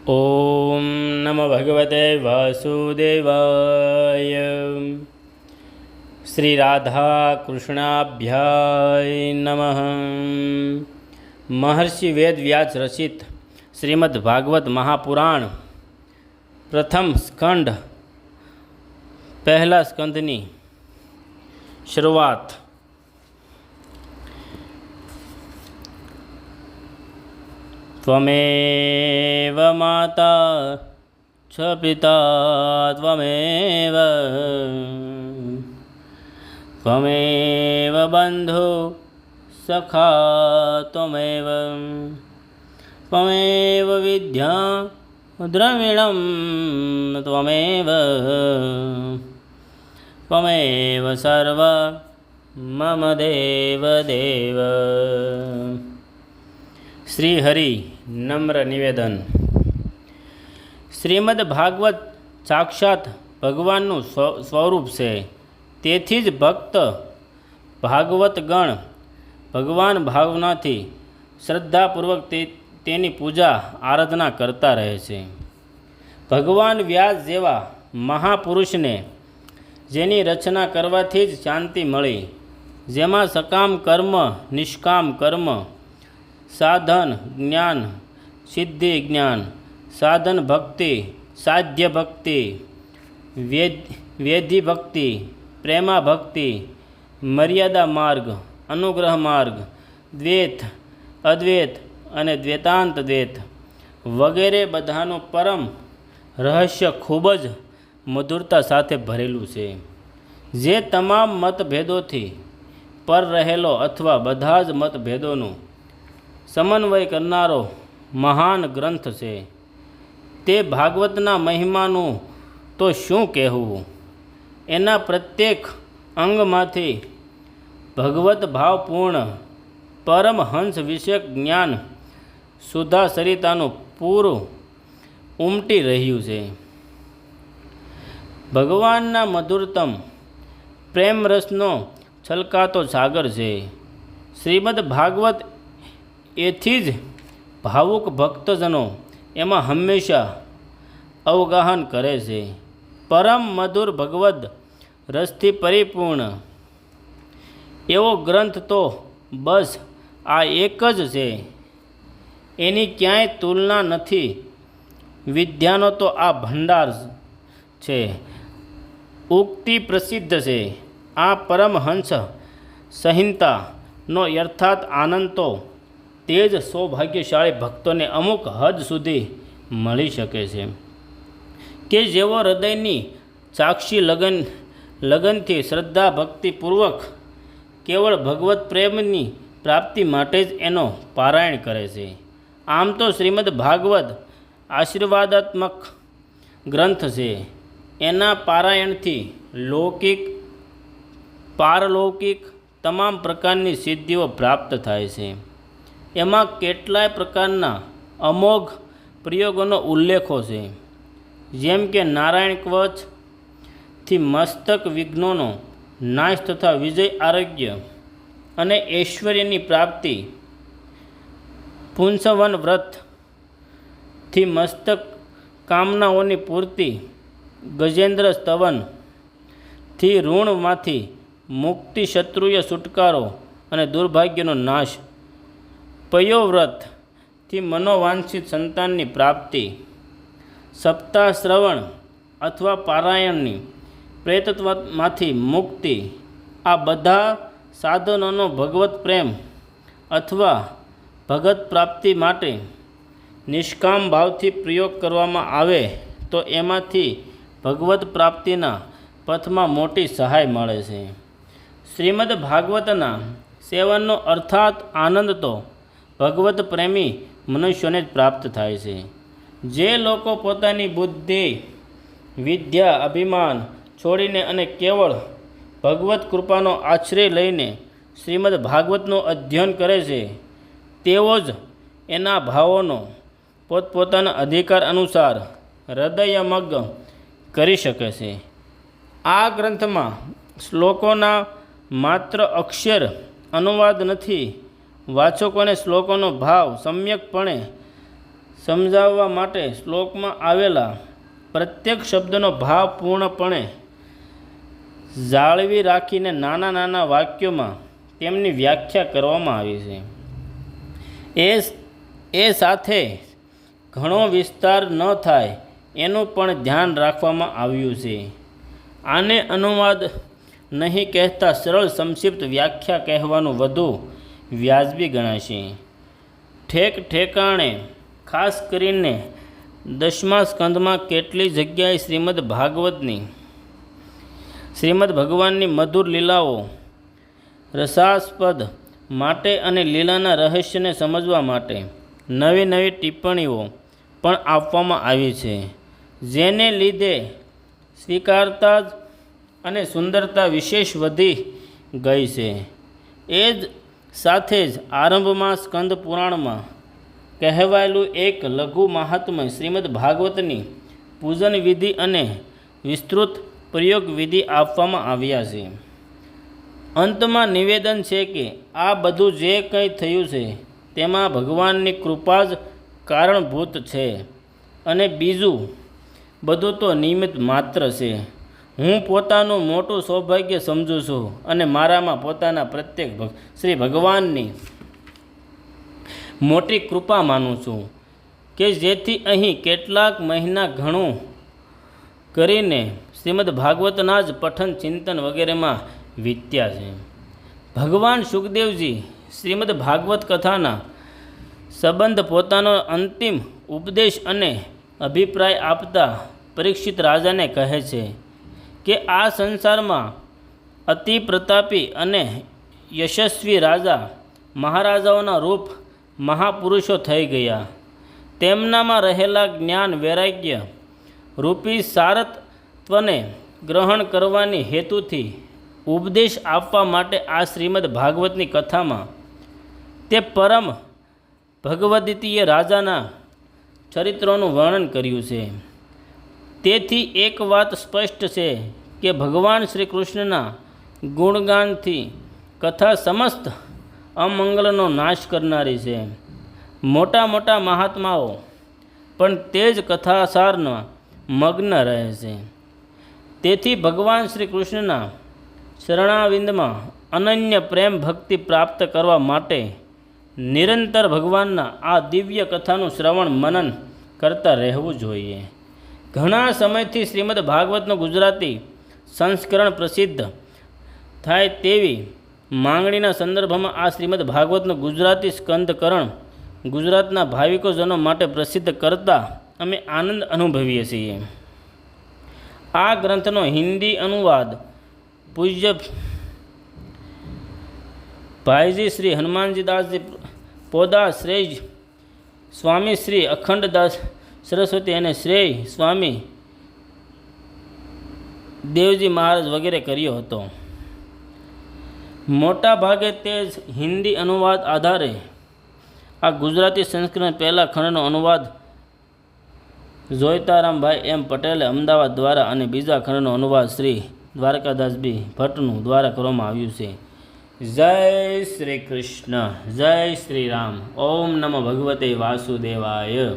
ઓમ નમો ભગવતે વાસુદેવાય શ્રી રાધા કૃષ્ણાભ્યાય નમઃ મહર્ષિ વેદ વ્યાસ રચિત શ્રીમદ ભાગવત મહાપુરાણ પ્રથમ સ્કંદ પહેલા સ્કંદની શરૂઆત ત્વમેવ માતા છ પિતા ત્વમેવ ત્વમેવ બંધુ સખા ત્વમેવ ત્વમેવ વિદ્યા દ્રવિણમ ત્વમેવ ત્વમેવ સર્વ મમ દેવ દેવ શ્રી હરિ નમ્ર નિવેદન. શ્રીમદ ભાગવત સાક્ષાત ભગવાનનું સ્વ, સ્વરૂપ છે. તેથી જ ભક્ત ભાગવતગણ ભગવાન ભાવનાથી શ્રદ્ધાપૂર્વક તે, તેની પૂજા, આરાધના કરતા રહે છે. ભગવાન વ્યાસ જેવા મહાપુરુષને જેની રચના કરવાથી જ શાંતિ મળી, જેમાં સકામ કર્મ, નિષ્કામ કર્મ સાધન જ્ઞાન, સિદ્ધિ જ્ઞાન, સાધન ભક્તિ, સાધ્ય ભક્તિ, વેદ વેધિ ભક્તિ, પ્રેમા ભક્તિ, મર્યાદા માર્ગ, અનુગ્રહ માર્ગ, દ્વૈત, અદ્વૈત અને દ્વૈતાંત દ્વૈત વગેરે બધાનું પરમ રહસ્ય ખૂબ જ મધુરતા સાથે ભરેલું છે. જે તમામ મતભેદોથી પર રહેલો અથવા બધા જ મતભેદોનું સમન્વય કરનારો મહાન ગ્રંથ છે. તે ભાગવતના મહિમાનું તો શું કહેવું? એના પ્રત્યેક અંગમાંથી ભગવત ભાવપૂર્ણ પરમહંસ વિષયક જ્ઞાન સુધા સરિતાનું પૂરું ઉમટી રહ્યું છે. ભગવાનના મધુરતમ પ્રેમ રસનો છલકાતો સાગર છે. શ્રીમદ ભાગવત એથી જ ભાવુક ભક્તજનો એમાં હંમેશા અવગાહન કરે છે. પરમ મધુર ભગવદ રસથી પરિપૂર્ણ. એવો ગ્રંથ તો બસ આ એક જ છે. એની ક્યાંય તુલના નથી. વિદ્યાનો તો આ ભંડાર છે. ઉક્તિ પ્રસિદ્ધ છે. આ પરમહંસ સંહિતાનો યર્થાત આનંદ તો તે જ સૌભાગ્યશાળી ભક્તોને અમુક હદ સુધી મળી શકે છે. કે જેઓ હૃદયની સાક્ષી લગન, લગનથી શ્રદ્ધા ભક્તિપૂર્વક કેવળ ભગવત પ્રેમની પ્રાપ્તિ માટે જ એનો પારાયણ કરે છે. આમ તો શ્રીમદ ભાગવત આશીર્વાદાત્મક ગ્રંથ છે. એના પારાયણથી લૌકિક, પારલૌકિક તમામ પ્રકારની સિદ્ધિઓ પ્રાપ્ત થાય છે. એમાં કેટલાય પ્રકારના અમોઘ પ્રયોગોનો ઉલ્લેખો છે. જેમ કે નારાયણ કવચથી મસ્તક વિઘ્નોનો નાશ તથા વિજય આરોગ્ય અને ઐશ્વર્યની પ્રાપ્તિ પુંસવન વ્રતથી મસ્તક કામનાઓની પૂર્તિ ગજેન્દ્ર સ્તવનથી ઋણમાંથી મુક્તિ શત્રુય છુટકારો અને દુર્ભાગ્યનો નાશ પયોવ્રતથી મનોવાંછિત સંતાનની પ્રાપ્તિ સપ્તાહ શ્રવણ અથવા પારાયણની પ્રેતત્વમાંથી મુક્તિ, આ બધા સાધનોનો ભગવત પ્રેમ અથવા ભગત પ્રાપ્તિ માટે નિષ્કામ ભાવથી પ્રયોગ કરવામાં આવે તો એમાંથી ભગવત પ્રાપ્તિના પથમાં મોટી સહાય મળે છે. શ્રીમદ ભાગવતના સેવનનો અર્થાત આનંદ તો ભગવત પ્રેમી મનુષ્યોને જ પ્રાપ્ત થાય છે. જે લોકો પોતાની બુદ્ધિ, વિદ્યા, અભિમાન છોડીને અને કેવળ ભગવત કૃપાનો આશ્રય લઈને શ્રીમદ ભાગવતનું અધ્યયન કરે છે, તેઓ જ એના ભાવોનો પોતપોતાના અધિકાર અનુસાર હૃદયમગ્ન કરી શકે છે. આ ગ્રંથમાં શ્લોકોના માત્ર અક્ષર અનુવાદ નથી વાચકોને શ્લોકોનો ભાવ સમ્યકપણે સમજાવવા માટે શ્લોકમાં આવેલા પ્રત્યેક શબ્દનો ભાવ પૂર્ણપણે જાળવી રાખીને નાના નાના વાક્યોમાં તેમની વ્યાખ્યા કરવામાં આવી છે. એ એ સાથે ઘણો વિસ્તાર ન થાય એનું પણ ધ્યાન રાખવામાં આવ્યું છે. આને અનુવાદ નહીં કહેતા સરળ સંક્ષિપ્ત વ્યાખ્યા કહેવાનું વધુ વ્યાજબી ગણાશે. ઠેક ઠેકાણે, ખાસ કરીને દસમા સ્કંદમાં કેટલી જગ્યાએ શ્રીમદ ભાગવતની, શ્રીમદ ભગવાનની મધુર લીલાઓ રસાસ્પદ માટે અને લીલાના રહસ્યને સમજવા માટે નવી નવી ટિપ્પણીઓ પણ આપવામાં આવી છે. જેને લીધે સ્વીકારતા જ અને સુંદરતા વિશેષ વધી ગઈ છે. એ જ સાથે જ આરંભમાં સ્કંદ પુરાણમાં કહેવાયેલું એક લઘુ મહાત્મય શ્રીમદ ભાગવતની પૂજન વિધિ અને વિસ્તૃત પ્રયોગ વિધિ આપવામાં આવ્યા છે. અંતમાં નિવેદન છે કે આ બધું જે કંઈ થયું છે, તેમાં ભગવાનની કૃપા જ કારણભૂત છે અને બીજું બધું તો નિમિત્ત માત્ર છે. હું પોતાનું મોટું સૌભાગ્ય સમજું છું અને મારામાં પોતાના પ્રત્યેક શ્રી ભગવાનની મોટી કૃપા માનું છું કે જેથી અહીં કેટલાક મહિના ઘણું કરીને શ્રીમદ ભાગવતના જ પઠન ચિંતન વગેરેમાં વીત્યા છે. ભગવાન સુખદેવજી શ્રીમદ ભાગવત કથાના સંબંધ પોતાનો અંતિમ ઉપદેશ અને અભિપ્રાય આપતા પરીક્ષિત રાજાને કહે છે કે આ સંસારમાં અતિ પ્રતાપી અને યશસ્વી રાજા મહારાજાઓના રૂપ મહાપુરુષો થઈ ગયા. તેમનામાં રહેલા જ્ઞાન વૈરાગ્ય રૂપી સારત્વને ગ્રહણ કરવાની હેતુથી ઉપદેશ આપવા માટે આ શ્રીમદ ભાગવતની કથામાં તે પરમ ભગવદ્દીતીય રાજાના ચરિત્રોનું વર્ણન કર્યું છે. તેથી એક વાત સ્પષ્ટ છે કે ભગવાન શ્રી કૃષ્ણના ગુણગાનથી કથા સમસ્ત અમંગલનો નાશ કરનારી છે. મોટા મોટા મહાત્માઓ પણ તે જ કથાસારમાં મગ્ન રહે છે. તેથી ભગવાન શ્રી કૃષ્ણના શરણાવિંદમાં અનન્ય પ્રેમ ભક્તિ પ્રાપ્ત કરવા માટે નિરંતર ભગવાનના આ દિવ્ય કથાનું શ્રવણ મનન કરતા રહેવું જોઈએ. ઘણા સમયથી શ્રીમદ ભાગવતનું ગુજરાતી સંસ્કરણ પ્રસિદ્ધ થાય તેવી માંગણીના સંદર્ભમાં આ શ્રીમદ ભાગવતનું ગુજરાતી સ્કંદકરણ ગુજરાતના ભાવિકોજનો માટે પ્રસિદ્ધ કરતા અમે આનંદ અનુભવીએ છીએ. આ ગ્રંથનો હિન્દી અનુવાદ પૂજ્ય ભાઈજી શ્રી હનુમાનજી દાસજી પોદા શ્રેય સ્વામી શ્રી અખંડદાસ સરસ્વતી અને શ્રેય સ્વામી દેવજી મહારાજ વગેરે કર્યો હતો. મોટા ભાગે તે હિન્દી અનુવાદ આધારે આ ગુજરાતી સંસ્કૃત પહેલા ખંડનો અનુવાદ જોઈતારામભાઈ એમ પટેલે અમદાવાદ દ્વારા અને બીજા ખંડનો અનુવાદ શ્રી દ્વારકાદાસબી ભટ્ટનું દ્વારા કરવામાં આવ્યું છે. જય શ્રી કૃષ્ણ, જય શ્રી રામ. ઓમ નમઃ ભગવતે વાસુદેવાય.